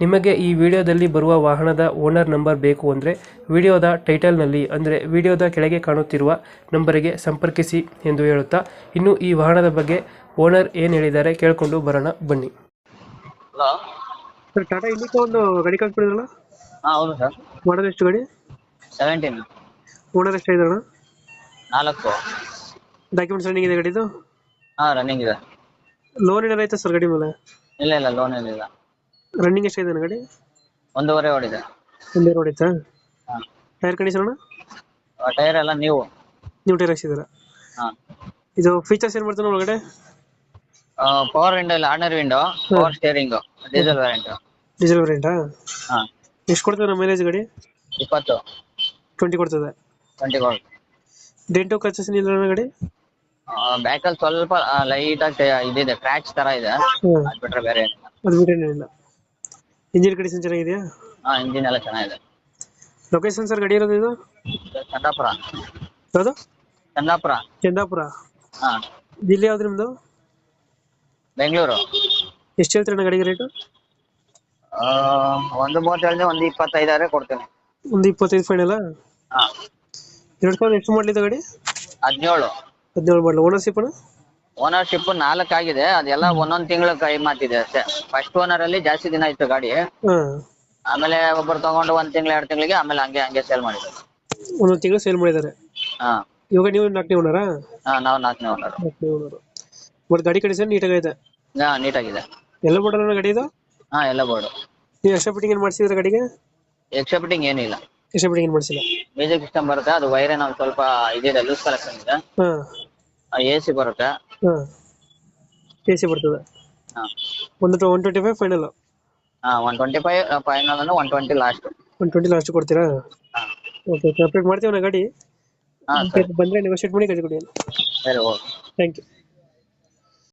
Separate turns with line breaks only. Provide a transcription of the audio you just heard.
ನಿಮಗೆ ಈ ವಿಡಿಯೋದಲ್ಲಿ ಬರುವ ವಾಹನದ ಓನರ್ ನಂಬರ್ ಬೇಕು ಅಂದರೆ ವಿಡಿಯೋದ ಟೈಟಲ್ನಲ್ಲಿ ಅಂದರೆ ವಿಡಿಯೋದ ಕೆಳಗೆ ಕಾಣುತ್ತಿರುವ ನಂಬರಿಗೆ ಸಂಪರ್ಕಿಸಿ ಎಂದು ಹೇಳುತ್ತಾ ಇನ್ನು ಈ ವಾಹನದ ಬಗ್ಗೆ ಓನರ್ ಏನು ಹೇಳಿದ್ದಾರೆ ಕೇಳಿಕೊಂಡು ಬರೋಣ ಬನ್ನಿ.
ಹಲೋ.
ಸರ್ ಟಾಟಾ ಇಂಡಿಕಾ ಒಂದು ಗಾಡಿ ಕಳ್ಸ್ಬಿಡಿದ್ರಲ್ಲ
ಹಾಂ ಹೌದು ಸರ್.
ಮಾಡೋದು ಎಷ್ಟು ಗಾಡಿ?
ಸೆವೆಂಟೀನ್
ಓನರ್
ನಾಲ್ಕು.
ಡಾಕ್ಯುಮೆಂಟ್ಸ್ ರನ್ನಿಂಗ್ ಇದೆ ಗಾಡಿದು?
ಹಾಂ ರನ್ನಿಂಗ್ ಇದೆ.
ಲೋನ್ ಏನಾರ ಆಯ್ತಾ ಸರ್ ಗಾಡಿ ಮೇಲೆ?
ಇಲ್ಲ ಇಲ್ಲ ಲೋನ್ ಏನಿಲ್ಲ.
ರನ್ನಿಂಗ್ ಎಷ್ಟಾಗಿದೆ ಗಾಡಿ?
ಒಂದೂವರೆ ಓಡಿದೆ.
ಒಂದೇ ಹೊಡಿತಾ
ಹಾಂ.
ಟೈರ್ ಕಂಡೀಷನ್
ಟೈರ್ ಎಲ್ಲ ನೀವು
ನೀವು ಟೈರ್ ಹಾಕ್ಸಿದ್ದೀರಾ?
ಹಾಂ.
ಇದು ಫೀಚರ್ಸ್ ಏನು ಮಾಡ್ತಾನೆ ಒಳಗಡೆ?
ಪವರ್ ವಿಂಡೋ ಇಲ್ಲ ಆರ್ನರ್ window power steering diesel variant
diesel ವೇರಿಯಂಟಾ
ಹಾಂ.
ಎಷ್ಟು ಕೊಡ್ತದೆ ನಮ್ಮ ಮೈಲೇಜ್ ಗಾಡಿ?
ಇಪ್ಪತ್ತು.
ಟ್ವೆಂಟಿ ಕೊಡ್ತದೆ.
ಟ್ವೆಂಟಿ ಕೊಡ್ತದೆ.
ಡೆಂಟು ಕಚ್ಚಸ್ ಇಲ್ಲ ಗಾಡಿ?
ಬ್ಯಾಕಲ್ಲಿ ಸ್ವಲ್ಪ ಲೈಟಾಗಿ ಇದಿದೆ ಕ್ರ್ಯಾಚ್ ತರ ಇದೆ. ಅದು ಬಿಟ್ರೆ ಬೇರೆ ಏನಿಲ್ಲ.
ಅದು ಬಿಟ್ಟೇನಿಲ್ಲ ಇಂಜಿನ್ ಕಂಡೀಷನ್ ಚೆನ್ನಾಗಿದೆಯಾ?
ಹಾ ಇಂಜಿನ್ ಎಲ್ಲ ಚೆನ್ನಾಗಿದೆ.
ಲೊಕೇಶನ್ ಸರ್ ಗಡಿ ಇರೋದು ಇದು?
ಚಂದಾಪುರ.
ಯಾವುದು?
ಚಂದಾಪುರ.
ಚಂದಾಪುರ.
ಹಾ.
ಜಿಲ್ಲೆ ಯಾವ್ದು ನಿಮ್ಮದು
ಬೆಂಗಳೂರು.
ಎಷ್ಟು ಹೇಳ್ತೀರಣ್ಣ ಗಡಿಗೆ ರೇಟು
ಒಂದು ಮೂವತ್ತು ಹೇಳಿದ್ರೆ ಒಂದು ಇಪ್ಪತ್ತೈದಾದ್ರೆ ಕೊಡ್ತೀನಿ.
ಒಂದು ಇಪ್ಪತ್ತೈದು ಫೈನಲ್ಲ
ಹಾ.
ಎರಡು ಸಾವಿರದ ಎಷ್ಟು ಮಾಡಲಿದೆ ಗಾಡಿ?
ಹದಿನೇಳು.
ಹದಿನೇಳು ಮಾಡಲು. ಓನರ್ಶಿಪ್ ಅಣ್ಣ?
ಓನರ್ಶಿಪ್ ನಾಲ್ಕು ಆಗಿದೆ. ಅದೆಲ್ಲ ಒಂದೊಂದ್ ತಿಂಗಳ ಕೈ ಮಾತಿದೆ ಅಷ್ಟೇ. ಫಸ್ಟ್ ಓನರ್ ಅಲ್ಲಿ ಜಾಸ್ತಿ ದಿನ ಇತ್ತು ಗಾಡಿ. ಆಮೇಲೆ ಒಬ್ಬರು ತಗೊಂಡು ಒಂದ್ ತಿಂಗಳು ಎರಡು ತಿಂಗಳಿಗೆ ಆಮೇಲೆ ಹಂಗೆ ಹಂಗೆ ಸೇಲ್ ಮಾಡಿದ್ರು
ಒಂದೊಂದು ತಿಂಗಳು ಸೇಲ್ ಮಾಡಿದ್ದಾರೆ.
ಹಾ.
ಇವಾಗ ನೀವು ನಾಲ್ಕನೇ ಓನರಾ
ಹಾ ನಾವು ನಾಲ್ಕನೇ ಓನರ್
ನಾಲ್ಕನೇ ಓನರು ಬಟ್ ಗಾಡಿ ಕಂಡೀಷನ್ ನೀಟಾಗೈತೆ?
ಹಾ ನೀಟಾಗಿದೆ.
ಎಲ್ಲ ಬೋರ್ಡ್ ಗಾಡಿ ಇದು?
ಹಾ ಎಲ್ಲ ಬೋರ್ಡ್
ನೀವು ಎಕ್ಸ್ಟ್ರಾ ಫಿಟ್ಟಿಂಗ್ ಏನು ಮಾಡಿಸಿದ್ರೆ ಗಾಡಿಗೆ?
ಎಕ್ಸ್ಟ್ರಾ ಫಿಟ್ಟಿಂಗ್ ಏನಿಲ್ಲ.
ಎಕ್ಸ್ಟ್ರಾ ಫಿಟ್ಟಿಂಗ್ ಏನು ಮಾಡಿಸಿಲ್ಲ?
ಮ್ಯೂಸಿಕ್ ಸಿಸ್ಟಮ್ ಬರುತ್ತೆ. ಅದು ವೈರೇ ನಾವು ಸ್ವಲ್ಪ ಇದಿದೆ ಲೂಸ್ ಕಲೆಕ್ಷನ್ ಇದೆ.
ಹಾಂ.
ಎ ಸಿ ಬರುತ್ತೆ.
ಹಾಂ. ಎ ಸಿ ಬರ್ತದೆ.
ಹಾ.
ಒಂದು ಒನ್ ಟ್ವೆಂಟಿ ಫೈವ್ ಫೈನಲ್
ಆ ಒನ್ ಟ್ವೆಂಟಿ ಫೈವ್ ಫೈನಲ್ ಅಂದ್ರೆ one twenty last
one twenty last ಕೊಡ್ತೀರಾ?
ಹಾ.
ಓಕೆ ಓಕೆ ಅಪ್ಡೇಟ್ ಮಾಡ್ತೀವಿ ನಾ ಗಾಡಿ.
ಬಂದ್ರೆ ಸರಿ.
ಬಂದರೆ ನೆಗೋಷಿಯೇಟ್ ಮಾಡಿ ಗಾಡಿ ಕೊಡಿ.
ಸರಿ ಓಕೆ.
Thank you